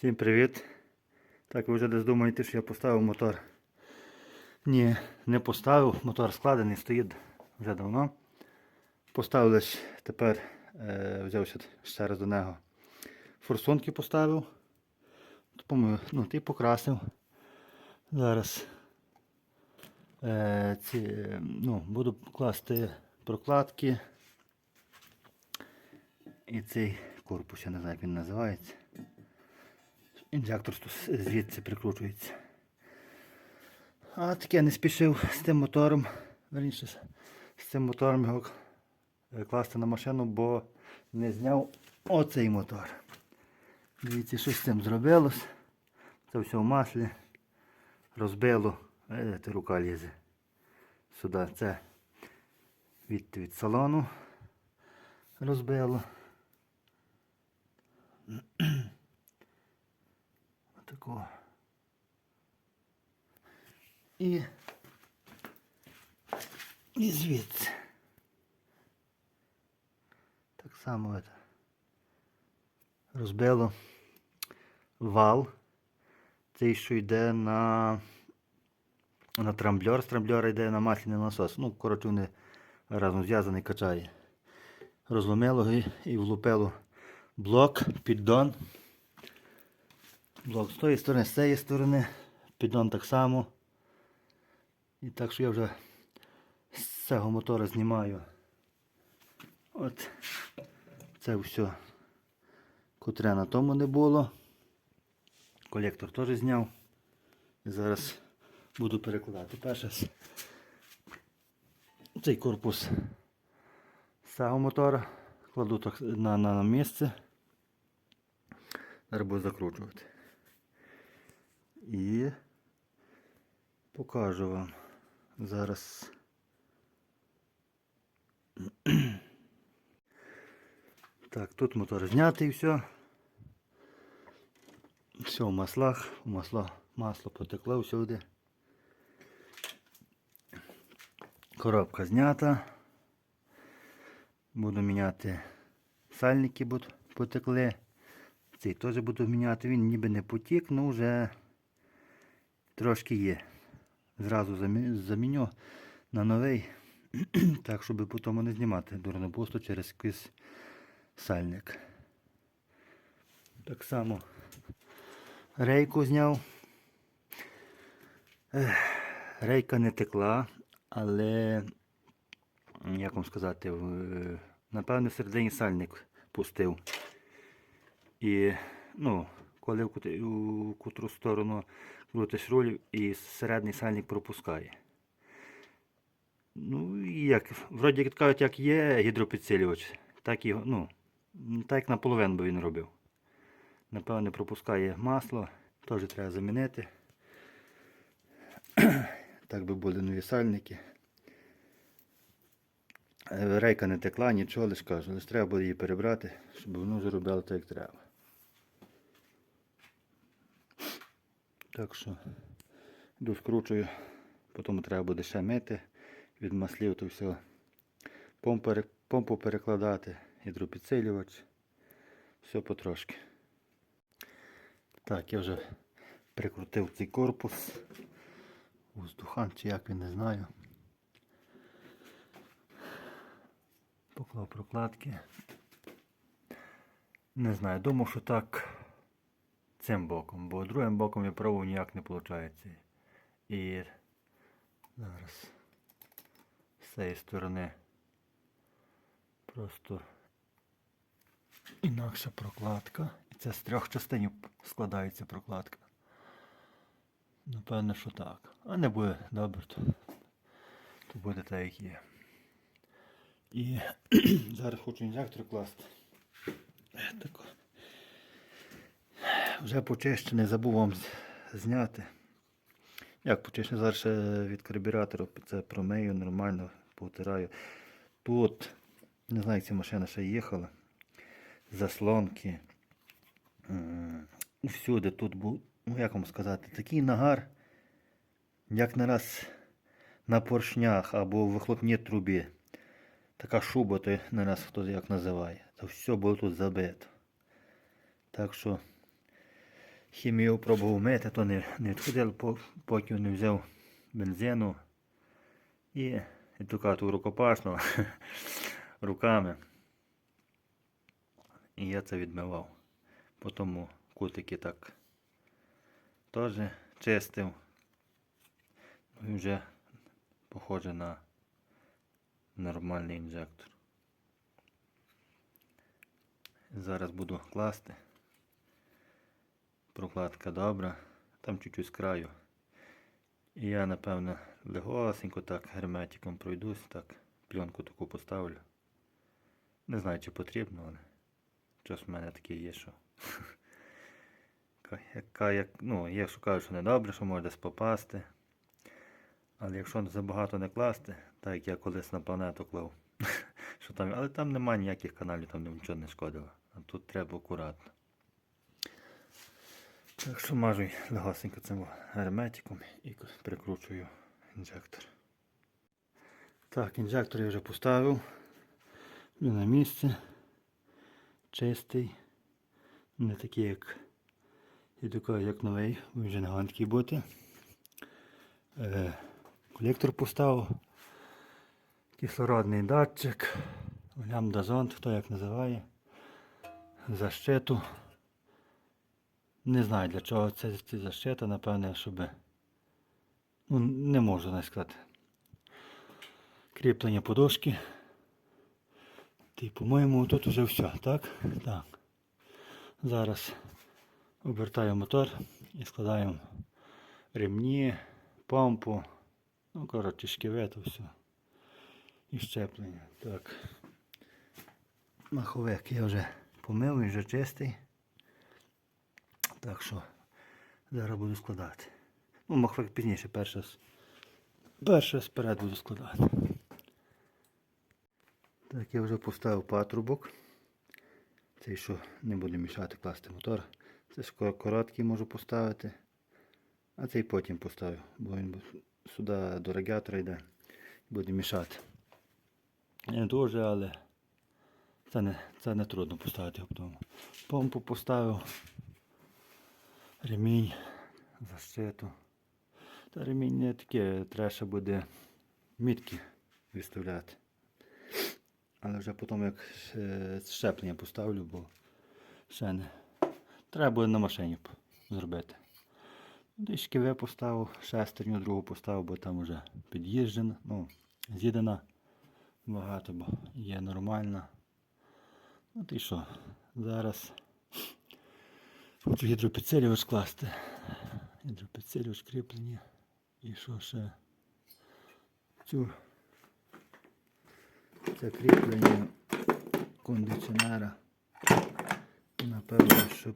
Всім привіт. Так, ви вже десь думаєте, що я поставив мотор. Ні, не поставив. Мотор складений, стоїть вже давно. Поставив тепер е, взявся ще раз до нього. Форсунки поставив. Ну, ти покрасив. Зараз е, ці, ну, буду класти прокладки. І цей корпус, я не знаю, як він називається. Інжектор звідси прикручується. А таке я не спішив з тим мотором. Верніше, з- цим мотором його класти на машину, бо не зняв оцей мотор. Дивіться, що з цим зробилось. Це все в маслі. Розбило. Видите, рука лізе. Сюди це від, від салону розбило. Отако. І, і звідси. Так само это. розбило вал. Цей, що йде на, на трамблер. З трамблера йде на масляний насос. Ну, коротше, вони разом зв'язаний качає. Розломило і влупило блок, піддон. Блок з тої сторони, з цієї сторони, піддон так само. І так що я вже з цього мотора знімаю. От це все, котре на тому не було. Колектор теж зняв. І зараз буду перекладати. Перше цей корпус з цього мотора кладу так на, на місце. Зараз буду закручувати. І покажу вам зараз. Так, тут мотор знятий все. Все в маслах, в масло, масло потекло всюди. Коробка знята. Буду міняти сальники потекли. Цей теж буду міняти. Він ніби не потік, але вже трошки є. Зразу заміню на новий, так, щоб потім не знімати дурнопусту через якийсь сальник. Так само рейку зняв. Рейка не текла, але, як вам сказати, напевно, в середині сальник пустив. І, ну, коли в котру сторону крутиш руль і середній сальник пропускає. Ну, і як, вроді кажуть, як є гідропідсилювач, так і, ну, так як наполовину би він робив. Напевно, пропускає масло, теж треба замінити. Так би були нові сальники. Е, Рейка не текла, нічого лиш кажу, лише треба буде її перебрати, щоб воно вже так, як треба. Так що йду скручую, потім треба буде ще мити від маслів то все. Помпу, перекладати, гідропідсилювач. Все потрошки. Так, я вже прикрутив цей корпус. Воздухан чи як він не знаю. Поклав прокладки. Не знаю, думав, що так цим боком, бо другим боком я пробував ніяк не виходить. І зараз з цієї сторони просто інакша прокладка. І це з трьох частин складається прокладка. Напевно, що так. А не буде добре, то, то буде так, як є. І зараз хочу інжектор класти. Е, Тако. Вже почищений, забув вам зняти. Як почищений, зараз від карбюратора це промию нормально, повтираю. Тут, не знаю, як ця машина ще їхала. Заслонки. Всюди тут був, ну як вам сказати, такий нагар, як нараз на поршнях або в вихлопній трубі. Така шуба, то не раз хто як називає. То все було тут забито. Так що хімію пробував мити, то не, не відходило, по- поки не взяв бензину і, і рукопашну руками. І я це відмивав. Потім кутики так теж чистив. І вже похоже на нормальний інжектор. Зараз буду класти. Прокладка добра. Там чуть-чуть з краю. І я, напевно, легосенько так герметиком пройдусь, так, пленку таку поставлю. Не знаю, чи потрібно, але щось в мене таке є, що. Яка, як, ну, якщо кажуть, що недобре, що може десь попасти. Але якщо забагато не класти, так як я колись на планету клав, що там, але там немає ніяких каналів, там нічого не шкодило. А тут треба акуратно. Так що мажу легасенько цим герметиком і прикручую інжектор. Так, інжектор я вже поставив. Він на місце. Чистий. Не такий, як і такий, як новий, він вже не такий бути. Е, колектор поставив. Кислородний датчик. Лямбда-зонд, хто як називає. Защиту. Не знаю для чого це ці защита, напевне, щоб. Ну, не можу навіть сказати. Кріплення подушки. Ти, по-моєму, тут вже все, так? Так. Зараз обертаю мотор і складаємо ремні, помпу. Ну, коротше, шківе, то все. І щеплення. Так. Маховик я вже помив, він вже чистий. Так що зараз буду складати. Ну, маховик пізніше, перше, перше сперед буду складати. Так, я вже поставив патрубок. Цей, що не буде мішати класти мотор. Це ж короткий можу поставити. А цей потім поставлю, бо він сюди до радіатора йде і буде мішати. Не дуже, але це не, це не трудно поставити його. Помпу поставив. Ремінь, защиту. Та ремінь не таке, треба буде мітки виставляти. Але вже потім як е, щеплення поставлю, бо ще не. Треба буде на машині зробити. Десь шківе поставив, шестерню другу поставив, бо там вже під'їжджена, ну, з'їдена багато, бо є нормальна. От і що? Зараз хочу гідропідсилювач класти. Гідропідсилювач кріплення. І що ще? Цю це кріплення кондиціонера. Напевно, що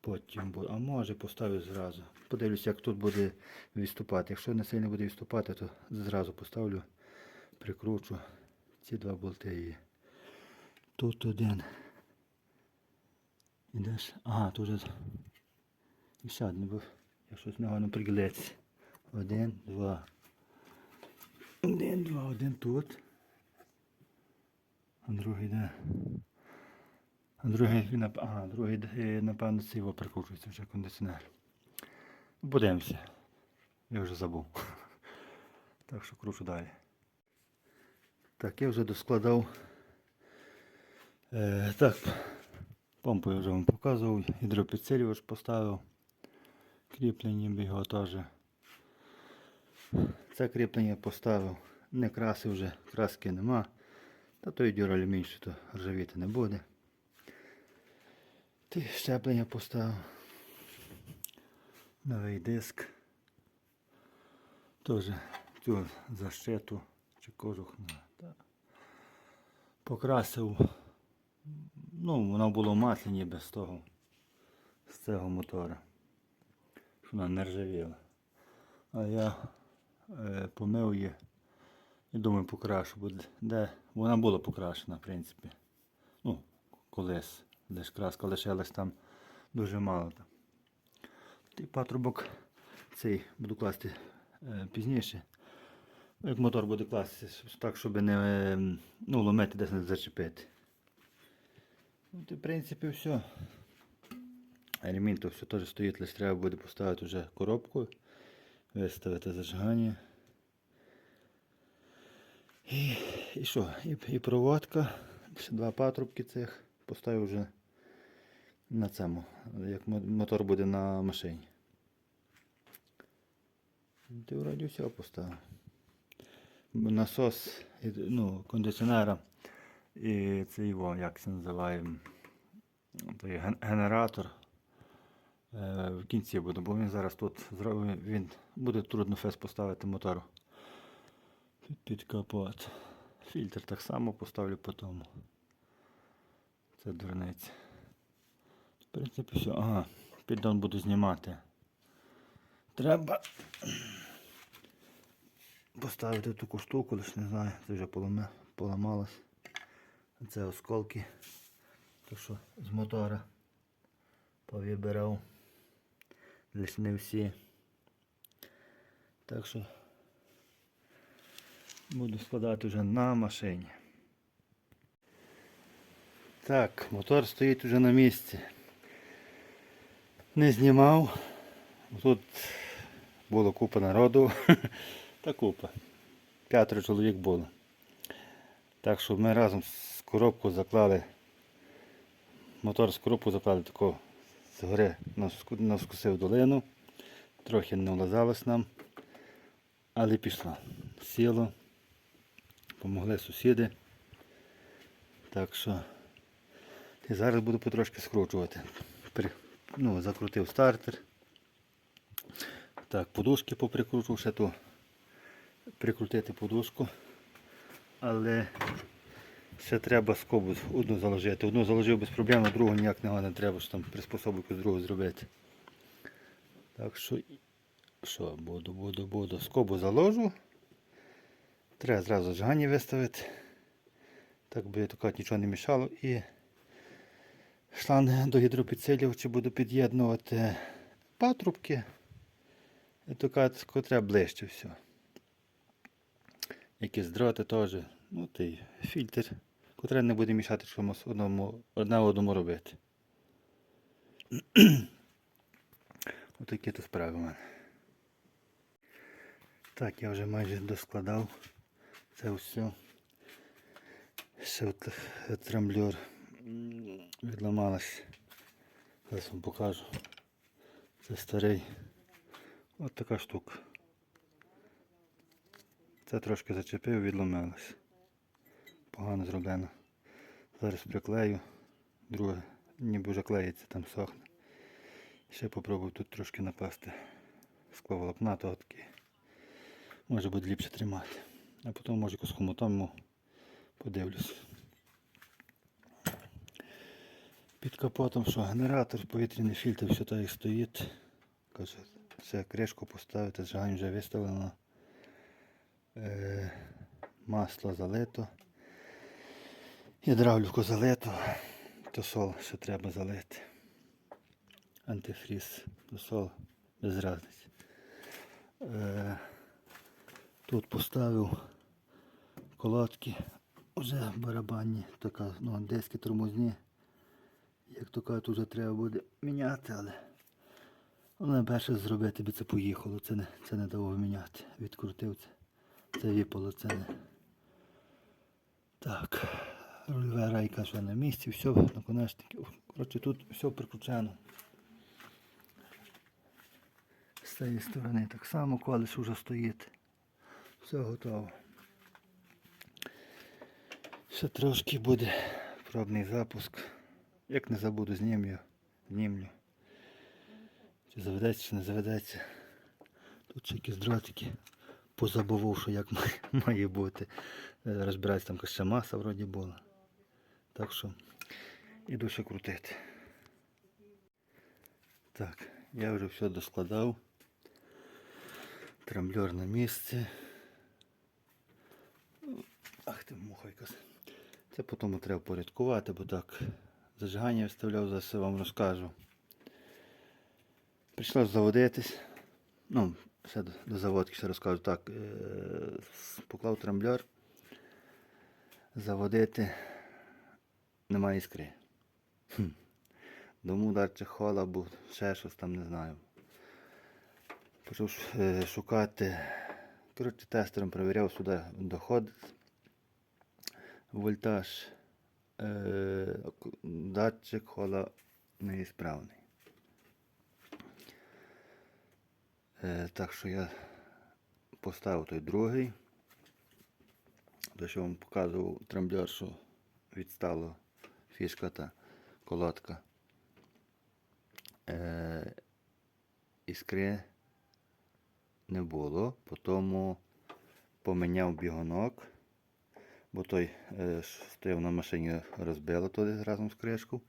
потім буде. А може поставлю зразу. Подивлюся, як тут буде відступати. Якщо не сильно буде відступати, то зразу поставлю, прикручу ці два болти. Тут один. Ідеш. Ага, тут. І ще один, бо я щось негайно приглеться. Один, два. Один, два, один тут. А другий де? А другий, ага, другий, де, напевно, це його прикручується вже кондиціонер. Подивимося. Я вже забув. Так що кручу далі. Так, я вже доскладав. Е, так, помпу я вже вам показував, гідропідсилювач поставив. Кріплення б теж. Це кріплення поставив. Не красив вже, краски нема. Та той дюралюмінь, що то ржавіти не буде. Ти щеплення поставив. Новий диск. Теж цю защиту чи кожух. ну. Покрасив. Ну, воно було ніби з того. З цього мотора. Що вона не ржавіла. А я е, помив її. І думаю, покрашу, бо де вона була покрашена, в принципі. Ну, колись. Десь краска лишилась там дуже мало. Там. Той патрубок цей буду класти е, пізніше. Як мотор буде кластися, так, щоб не е, ну, ломити десь не зачепити. От і в принципі все. Ремінь то все теж стоїть, лише треба буде поставити вже коробку, виставити зажигання. І, і що? І, і проводка. Ще два патрубки цих. Поставив вже на цьому, як мотор буде на машині. Ти вроді все поставив. Насос ну, кондиціонера і це його, як це називає, той генератор. Е, В кінці буде, бо він зараз тут зробить, він буде трудно фес поставити мотору під, під капот. Фільтр так само поставлю по тому. Це дурниця. В принципі, все. Ага, піддон буду знімати. Треба поставити таку штуку, лише не знаю, це вже поламалось. Це осколки. То що з мотора повибирав. Лише не всі. Так що буду складати вже на машині. Так, мотор стоїть вже на місці. Не знімав. Тут було купа народу. Та купа. П'ятеро чоловік було. Так що ми разом з коробкою заклали. Мотор з коробкою заклали тако згори навску- навскосив долину. Трохи не влазалось нам. Але пішло. Сіло. Помогли сусіди. Так що і зараз буду потрошки скручувати. Ну, закрутив стартер. Так, подушки поприкручував ще ту. Прикрутити подушку. Але ще треба скобу одну заложити. Одну заложив без проблем, а другу ніяк не, треба що там приспособу якусь другу зробити. Так що, що, буду, буду, буду. Скобу заложу. Треба зразу зажигання виставити. Так би так нічого не мішало. І шланг до гідропідсилювача буду під'єднувати патрубки. І така ближче все. Якісь дроти теж. Ну та фільтр, котре не буде мішати чомусь одному, одне одному робити. Отакі то справи в мене. Так, я вже майже доскладав це все. Ще от е, відламалась. Зараз вам покажу. Це старий. От така штука. Це трошки зачепив, відломилось. Погано зроблено. Зараз приклею. Друге, ніби вже клеїться, там сохне. Ще попробую тут трошки напасти скловолокна, то таки. Може буде ліпше тримати. А потім може якось хомутом подивлюсь. Під капотом що генератор, повітряний фільтр, все так і стоїть. Каже, все, кришку поставити, зжигання вже виставлено. Е, масло залито. Гідравліку залито. Тосол ще треба залити. Антифріз, тосол, без різниці. Е, тут поставив колодки вже барабанні, така, ну, диски тормозні. Як то кажуть, вже треба буде міняти, але головне перше зробити, би це поїхало, це не, це не довго міняти. Відкрутив це. Це випало, це не. Так. Рульова рейка вже на місці, все, наконечники. Коротше, тут все прикручено. З цієї сторони так само, колесо вже стоїть. Все готово. Ще трошки буде пробний запуск. Як не забуду, знімлю, знімлю. Чи заведеться, чи не заведеться. Тут ще якісь дротики позабував, що як має, бути. Розбиратися там якась маса вроді була. Так що іду ще крутити. Так, я вже все доскладав. Трамблер на місці. Ах ти муха якась. Це потім треба порядкувати, бо так зажигання вставляв, за все вам розкажу. Прийшлося заводитись. Ну, ще до, до заводки ще розкажу. Так, е, поклав трамблер. Заводити немає іскри. Хм. Думав, дати хола або ще щось там, не знаю. Почав е, шукати. Коротше, тестером перевіряв сюди доход, вольтаж, е, датчик хола неісправний. Е, так що я поставив той другий. Те, що вам показував трамблер, що відстала фішка та колодка. Е, іскри не було, потім поміняв бігунок, бо той е, стояв на машині, розбило туди разом з кришку,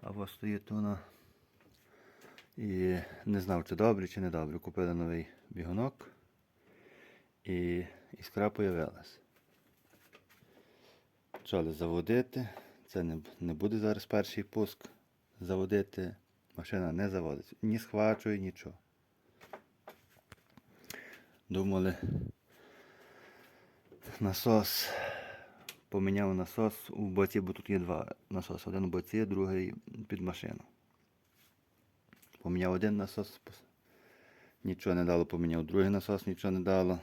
або стоїть вона. І не знав, чи добре, чи не добре. Купили новий бігунок і іскра появилась. Почали заводити. Це не, не буде зараз перший пуск. Заводити. Машина не заводиться. Ні схвачує, нічого. Думали. Насос. Поміняв насос у боці, бо тут є два насоси. Один у боці, другий під машину. Поміняв один насос, нічого не дало, поміняв другий насос, нічого не дало.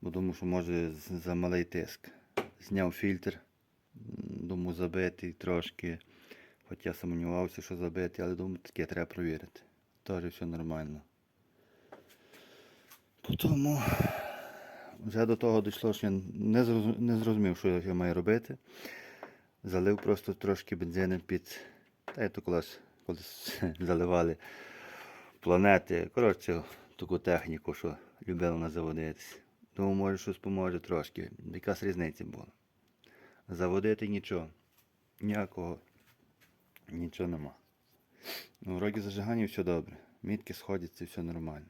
Бо думав, що може за малий тиск. Зняв фільтр, думаю, забитий трошки. Хоч я сумнівався, що забитий, але думаю, таке треба провірити. Теж все нормально. Потім вже до того дійшло, що я не зрозумів, що я маю робити. Залив просто трошки бензину під. Та я то колись, колись заливали планети. Коротше, таку техніку, що любили на заводитись. Думаю, може щось поможе трошки. Якась різниця була. Заводити нічого. Ніякого. Нічого нема. Ну, вроді зажигання все добре. Мітки сходяться, все нормально.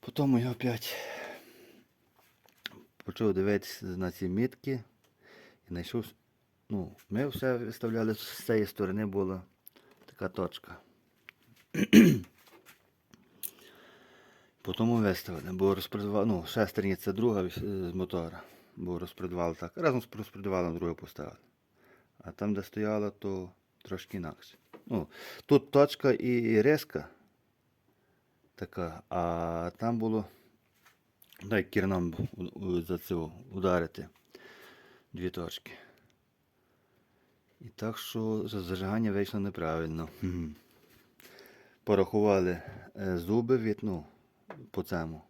Потім я опять почав дивитися на ці мітки і знайшов. Ну, ми все виставляли з цієї сторони була така точка. Потім виставили, бо розпредвал, ну, шестерня це друга з мотора, бо розпредвал так. Разом з розпредвалом другу поставили. А там, де стояла, то трошки інакше. Ну, тут точка і риска така, а там було. Дай кірном у- у- за це ударити дві точки. І так що зажигання вийшло неправильно. Порахували е, зуби від, ну, по цьому.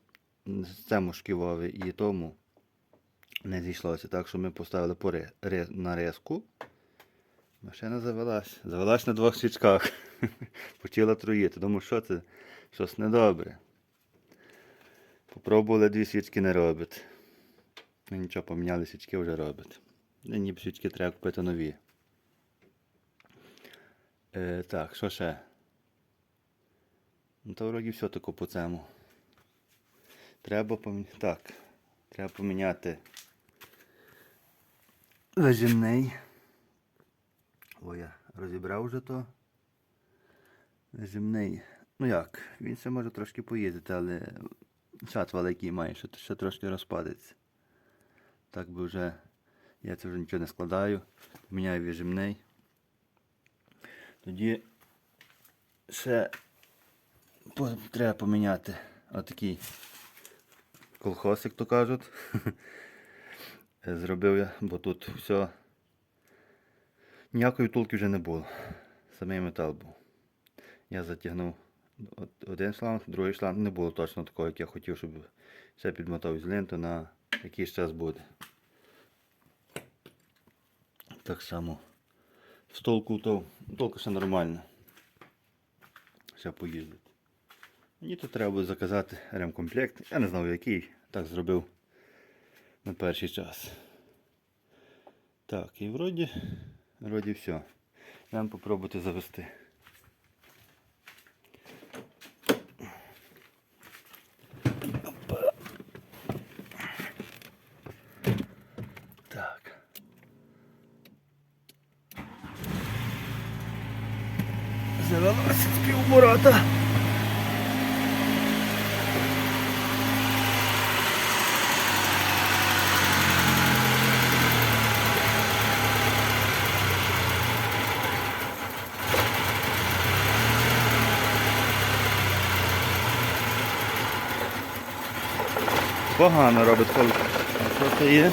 Цьому шківові і тому не зійшлося. Так що ми поставили по ри- ри- на риску. Машина завелась. Завелась на двох свічках. Почала троїти. Думаю, що це? Щось недобре. Попробували дві свічки не робить. Ну нічого, поміняли свічки вже робить. Ну, ніби свічки треба купити нові. Е, так, що ще? Ну то вроді все тако по цьому. Треба поміняти. Так. Треба поміняти вижимний. О, я розібрав вже то. Вижимний. Ну як, він ще може трошки поїздити, але шат великий має, що ще трошки розпадеться. Так би вже я це вже нічого не складаю. Міняю вижимний. Тоді ще треба поміняти отакий колхоз, як то кажуть. Зробив я, бо тут все. Ніякої втулки вже не було. Самий метал був. Я затягнув один шланг, другий шланг не було точно такого, як я хотів, щоб ще підмотав з ленту на якийсь час буде. Так само. Втулку то, втулка ще нормальна. Ще поїздить. Мені тут треба буде заказати ремкомплект. Я не знав який. Так зробив на перший час. Так, і вроді, вроді все. Нам попробувати завести. Опа. Так. Завелася з півборота. Погано робить коли це є?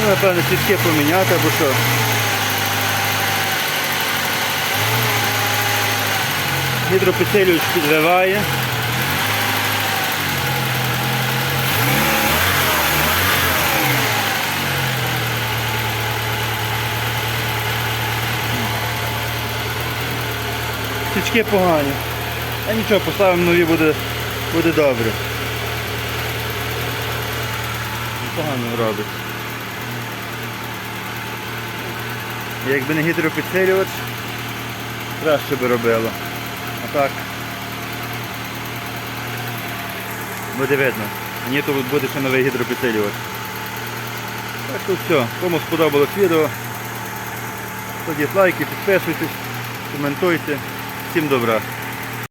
Ну, напевно, свічки поміняти або що. Гідропідсилювач підриває. Свічки погані. А нічого, поставимо нові, буде, буде добре. Погано робить. Якби не гідропідсилювач, краще би робило. А так. Буде видно. Ні, то буде ще новий гідропідсилювач. Так то все. Кому сподобалось відео, кладіть лайки, підписуйтесь, коментуйте. Всім добра.